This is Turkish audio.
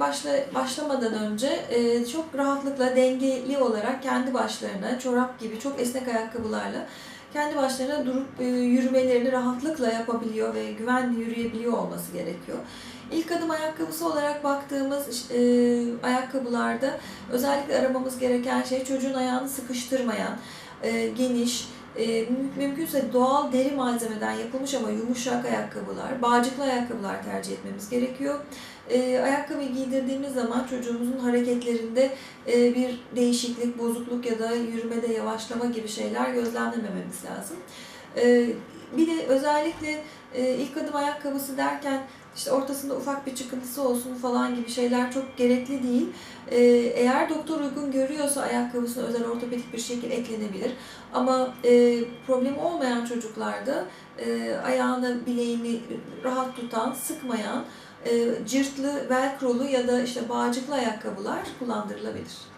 başla, başlamadan önce e, çok rahatlıkla dengeli olarak kendi başlarına çorap gibi çok esnek ayakkabılarla kendi başlarına durup e, yürümelerini rahatlıkla yapabiliyor ve güvenli yürüyebiliyor olması gerekiyor. İlk adım ayakkabısı olarak baktığımız e, ayakkabılarda özellikle aramamız gereken şey çocuğun ayağını sıkıştırmayan, e, geniş, e, müm- mümkünse doğal deri malzemeden yapılmış ama yumuşak ayakkabılar, bağcıklı ayakkabılar tercih etmemiz gerekiyor. E, ayakkabıyı giydirdiğimiz zaman çocuğumuzun hareketlerinde e, bir değişiklik, bozukluk ya da yürümede yavaşlama gibi şeyler gözlemlemememiz lazım. E, bir de özellikle e, ilk adım ayakkabısı derken işte ortasında ufak bir çıkıntısı olsun falan gibi şeyler çok gerekli değil. E, eğer doktor uygun görüyorsa ayakkabısına özel ortopedik bir şekil eklenebilir. Ama e, problemi olmayan çocuklarda e, ayağını, bileğini rahat tutan, sıkmayan, e, cırtlı, velcrolu ya da işte bağcıklı ayakkabılar kullandırılabilir.